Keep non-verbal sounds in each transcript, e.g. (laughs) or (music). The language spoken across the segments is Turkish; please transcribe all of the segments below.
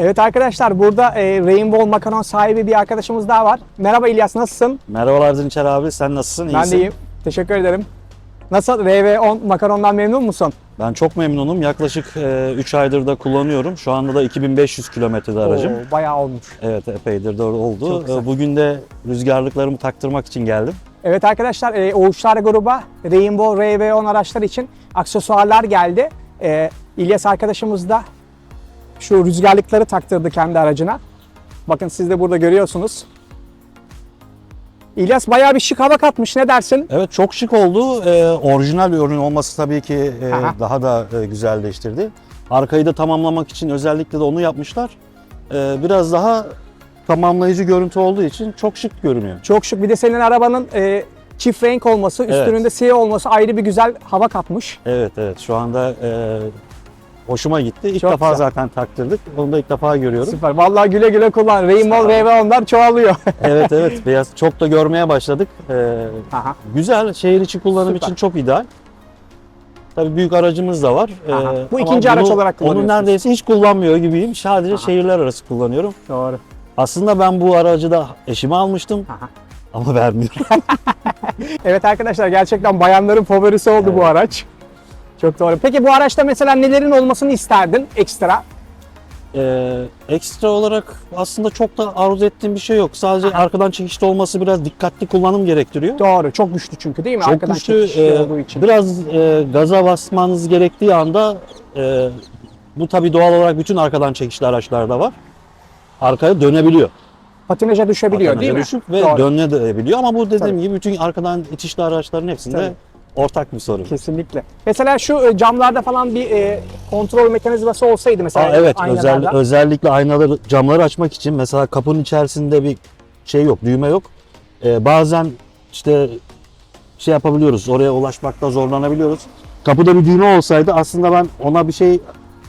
Evet arkadaşlar burada e, Rainbow Makaron sahibi bir arkadaşımız daha var. Merhaba İlyas nasılsın? Merhabalar Dinçer abi, sen nasılsın? Ben İyisin. de iyiyim. Teşekkür ederim. Nasıl? RV10 makarondan memnun musun? Ben çok memnunum. Yaklaşık 3 aydır da kullanıyorum. Şu anda da 2500 kilometrede aracım. Oo, bayağı olmuş. Evet, epeydir Çok oldu. E, Bugün de rüzgarlıklarımı taktırmak için geldim. Evet arkadaşlar e, Oğuşlar gruba Rainbow RV10 araçlar için aksesuarlar geldi. E, İlyas arkadaşımız da şu rüzgarlıkları taktırdı kendi aracına. Bakın siz de burada görüyorsunuz. İlyas bayağı bir şık hava katmış ne dersin? Evet, çok şık oldu. E, orijinal bir ürün olması tabii ki e, Aha. daha da e, güzelleştirdi. Arkayı da tamamlamak için özellikle de onu yapmışlar. E, biraz daha tamamlayıcı görüntü olduğu için çok şık görünüyor. Çok şık. Bir de senin arabanın e, çift renk olması, Evet. üstünde siyah olması ayrı bir güzel hava katmış. Evet, evet. Şu anda e, hoşuma gitti. İlk Çok defa güzel. zaten taktırdık. Onu da ilk defa görüyorum. Süper. Vallahi güle güle kullan. Rainbow RV10'lar çoğalıyor. (laughs) evet evet beyaz çok da görmeye başladık. Ee, Aha. güzel şehir içi kullanım Süper. için çok ideal. Tabii büyük aracımız da var. Ee. Bu ikinci araç olarak Onu kullanıyorsunuz. neredeyse hiç kullanmıyor gibiyim. Sadece Aha. şehirler arası kullanıyorum. Doğru. Aslında ben bu aracı da eşime almıştım Aha. ama vermiyorum. (laughs) Evet arkadaşlar gerçekten bayanların favorisi oldu bu araç. Çok doğru. Peki bu araçta mesela nelerin olmasını isterdin ekstra? Ee, ekstra olarak aslında çok da arzu ettiğim bir şey yok. Sadece Aha. arkadan çekişte olması biraz dikkatli kullanım gerektiriyor. Doğru. Çok güçlü çünkü değil mi? Çok Arkadan güçlü. e, olduğu için. biraz e, gaza basmanız gerektiği anda e, bu tabii doğal olarak bütün arkadan çekişli araçlarda var. Arkaya dönebiliyor. Patinaja düşebiliyor Patinaja değil mi? düşüp ve Doğru. dönebiliyor ama bu dediğim Tabii. gibi bütün arkadan itişli araçların hepsinde Tabii. Ortak bir sorun. Kesinlikle. Mesela şu e, camlarda falan bir e, kontrol mekanizması olsaydı mesela Aa, evet özel, özellikle aynaları camları açmak için mesela kapının içerisinde bir şey yok düğme yok. Ee, bazen işte şey yapabiliyoruz oraya ulaşmakta zorlanabiliyoruz. Kapıda bir düğme olsaydı aslında ben ona bir şey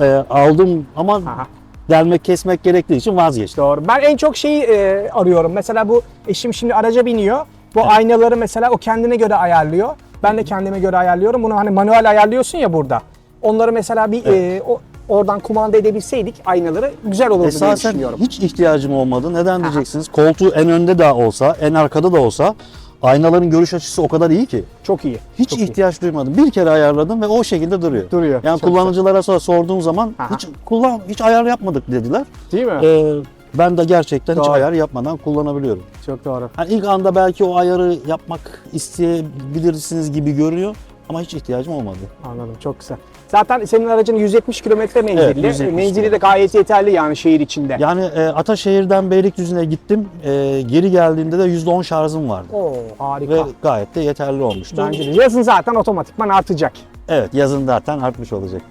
e, aldım ama Aha. delmek kesmek gerektiği için vazgeçtim. Doğru. Ben en çok şeyi e, arıyorum. Mesela bu eşim şimdi araca biniyor. Bu aynaları mesela o kendine göre ayarlıyor. Ben de kendime göre ayarlıyorum. Bunu hani manuel ayarlıyorsun ya burada. Onları mesela bir e, o, oradan kumanda edebilseydik aynaları güzel olurdu diye Esasen düşünüyorum. hiç ihtiyacım olmadı. Neden diyeceksiniz? Koltuğu en önde de olsa, en arkada da olsa aynaların görüş açısı o kadar iyi ki. Çok iyi. Hiç Çok iyi. ihtiyaç duymadım. Bir kere ayarladım ve o şekilde duruyor. Duruyor. Yani Çok kullanıcılara sonra sorduğum zaman Aha. hiç kullan hiç ayar yapmadık dediler. Değil mi? Ee, ben de gerçekten hiç Doğru. ayar yapmadan kullanabiliyorum. Çok doğru. Hani ilk anda belki o ayarı yapmak isteyebilirsiniz gibi görünüyor ama hiç ihtiyacım olmadı. Anladım. Çok güzel. Zaten senin aracın 170 kilometre menzilli. Evet, 170 Menzili de gayet yeterli yani şehir içinde. Yani e, Ataşehir'den Beylikdüzü'ne gittim. E, geri geldiğimde de %10 şarjım vardı. Oo harika. Ve gayet de yeterli olmuştu. Bence de. Yazın zaten otomatikman artacak. Evet yazın zaten artmış olacak.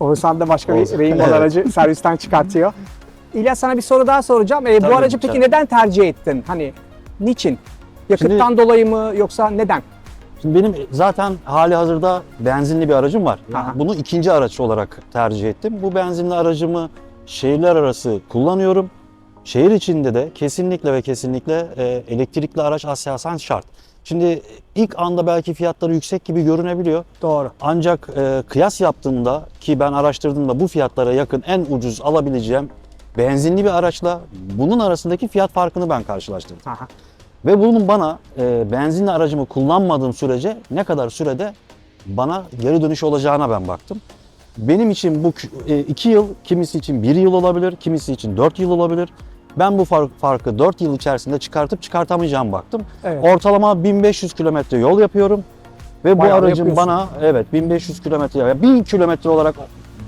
Oğuzhan da başka bir Olacak. Rainbow Evet. aracı servisten çıkartıyor. (laughs) İlyas sana bir soru daha soracağım. Bu Tabii, aracı peki tabii. neden tercih ettin? Hani niçin? Yakıttan dolayı mı yoksa neden? Şimdi benim zaten hali hazırda benzinli bir aracım var. Aha. bunu ikinci araç olarak tercih ettim. Bu benzinli aracımı şehirler arası kullanıyorum. Şehir içinde de kesinlikle ve kesinlikle e, elektrikli araç asasen şart. Şimdi ilk anda belki fiyatları yüksek gibi görünebiliyor. Doğru. Ancak e, kıyas yaptığımda ki ben araştırdığımda bu fiyatlara yakın en ucuz alabileceğim benzinli bir araçla bunun arasındaki fiyat farkını ben karşılaştırdım. Aha. Ve bunun bana e, benzinli aracımı kullanmadığım sürece ne kadar sürede bana geri dönüş olacağına ben baktım. Benim için bu kü- e, iki yıl, kimisi için bir yıl olabilir, kimisi için dört yıl olabilir. Ben bu fark- farkı 4 yıl içerisinde çıkartıp çıkartamayacağım baktım. Evet. Ortalama 1500 kilometre yol yapıyorum. Ve bu Bayağı da aracın bana evet 1500 kilometre ya 1000 kilometre olarak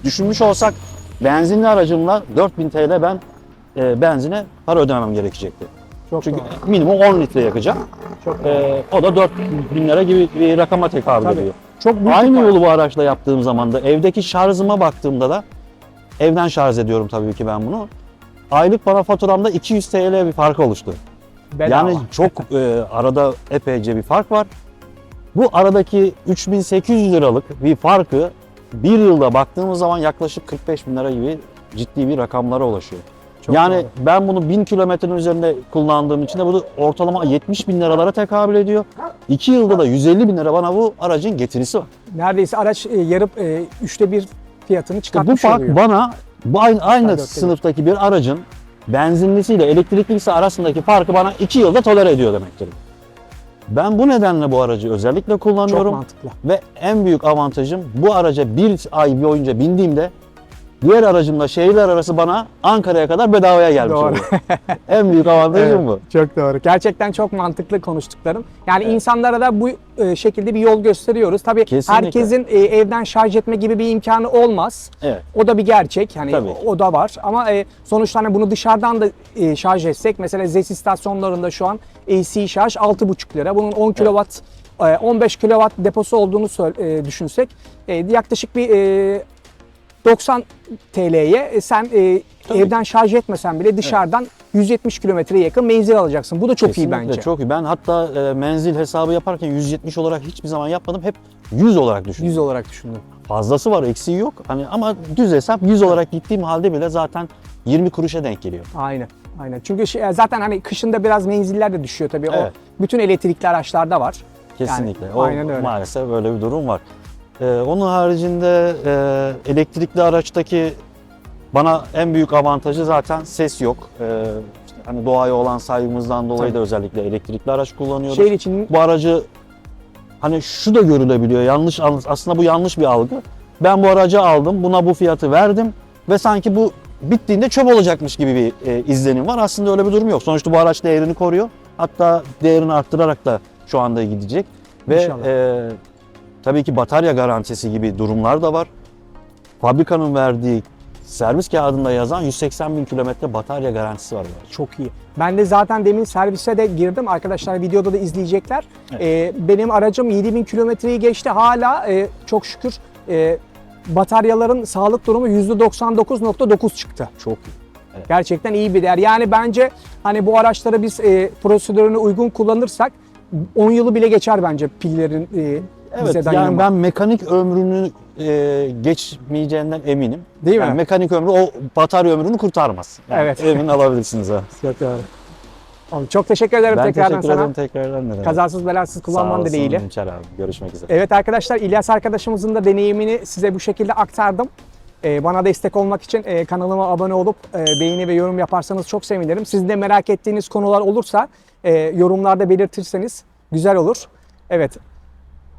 düşünmüş olsak benzinli aracımla 4000 TL ben e, benzine para ödemem gerekecekti. Çok Çünkü doğru. minimum 10 litre yakacağım. Çok. Ee, o da 4 bin lira gibi bir rakama tekabül Tabii. ediyor. Çok büyük Aynı yolu bu araçla yaptığım zaman da evdeki şarjıma baktığımda da evden şarj ediyorum tabii ki ben bunu. Aylık bana faturamda 200 TL bir fark oluştu. Bedava. Yani çok e, arada epeyce bir fark var. Bu aradaki 3800 liralık bir farkı bir yılda baktığımız zaman yaklaşık 45 bin lira gibi ciddi bir rakamlara ulaşıyor. Çok yani doğru. ben bunu 1000 kilometrenin üzerinde kullandığım için de bu ortalama 70 bin liralara tekabül ediyor. 2 yılda da 150 bin lira bana bu aracın getirisi var. Neredeyse araç e, yarıp e, üçte bir fiyatını İşte bu çıkartmış fark oluyor. bana Bu aynı, aynı sınıftaki bir aracın benzinlisiyle elektriklisi arasındaki farkı bana 2 yılda tolere ediyor demektir. Ben bu nedenle bu aracı özellikle Çok kullanıyorum. mantıklı. Ve en büyük avantajım bu araca bir ay boyunca bindiğimde diğer aracımla şehirler arası bana Ankara'ya kadar bedavaya gelmiş Doğru. oluyor. en büyük avantajım bu. Çok doğru. Gerçekten çok mantıklı konuştuklarım. Yani insanlara da bu e, şekilde bir yol gösteriyoruz. Tabii Kesinlikle. herkesin e, evden şarj etme gibi bir imkanı olmaz. Evet. O da bir gerçek. Hani Tabii. o, da var. Ama e, sonuçta hani bunu dışarıdan da şarj etsek mesela ZES istasyonlarında şu an AC şarj 6,5 lira. Bunun 10 kW e, 15 kW deposu olduğunu düşünsek yaklaşık bir 90 TL'ye e, sen e, Tabii. evden şarj etmesen bile dışarıdan 170 kilometreye yakın menzil alacaksın. Bu da çok iyi Kesinlikle bence. Çok iyi. Ben hatta e, menzil hesabı yaparken 170 olarak hiçbir zaman yapmadım. Hep 100 olarak düşündüm. 100 olarak düşündüm. Fazlası var, eksiği yok. Hani ama düz hesap 100 olarak gittiğim halde bile zaten 20 kuruşa denk geliyor. Aynen. Aynen. Çünkü şey, zaten hani kışında biraz menziller de düşüyor tabii. Evet. O bütün elektrikli araçlarda var. Kesinlikle. Yani, o aynen öyle. maalesef böyle bir durum var. Ee, onun haricinde e, elektrikli araçtaki bana en büyük avantajı zaten ses yok. Ee, işte hani doğaya olan saygımızdan dolayı Tabii. da özellikle elektrikli araç kullanıyoruz. Şehir için Bu aracı hani şu da görülebiliyor. Yanlış aslında bu yanlış bir algı. Ben bu aracı aldım, buna bu fiyatı verdim ve sanki bu bittiğinde çöp olacakmış gibi bir e, izlenim var. Aslında öyle bir durum yok. Sonuçta bu araç değerini koruyor. Hatta değerini arttırarak da şu anda gidecek. Ve İnşallah. e, tabii ki batarya garantisi gibi durumlar da var. Fabrikanın verdiği servis kağıdında yazan 180 bin kilometre batarya garantisi var. çok iyi. Ben de zaten demin servise de girdim. Arkadaşlar videoda da izleyecekler. Ee, benim aracım 7000 kilometreyi geçti. Hala e, çok şükür e, bataryaların sağlık durumu %99.9 çıktı. Çok iyi. Gerçekten iyi bir değer. Yani bence hani bu araçları biz e, prosedürüne uygun kullanırsak 10 yılı bile geçer bence pillerin e, Evet yani ben mekanik ömrünü e, geçmeyeceğinden eminim. Değil mi? Yani mekanik ömrü o batarya ömrünü kurtarmaz. Yani Evet. Emin alabilirsiniz ha. Çok doğru. Oğlum, Çok teşekkür ederim Ben tekrardan teşekkür sana. ederim tekrardan. Ne demek. Kazasız belasız Sağ kullanman olasın dileğiyle. Dinçer abi. Görüşmek üzere. Evet arkadaşlar İlyas arkadaşımızın da deneyimini size bu şekilde aktardım. Ee, bana destek olmak için e, kanalıma abone olup e, beğeni ve yorum yaparsanız çok sevinirim. Sizin de merak ettiğiniz konular olursa e, yorumlarda belirtirseniz güzel olur. Evet.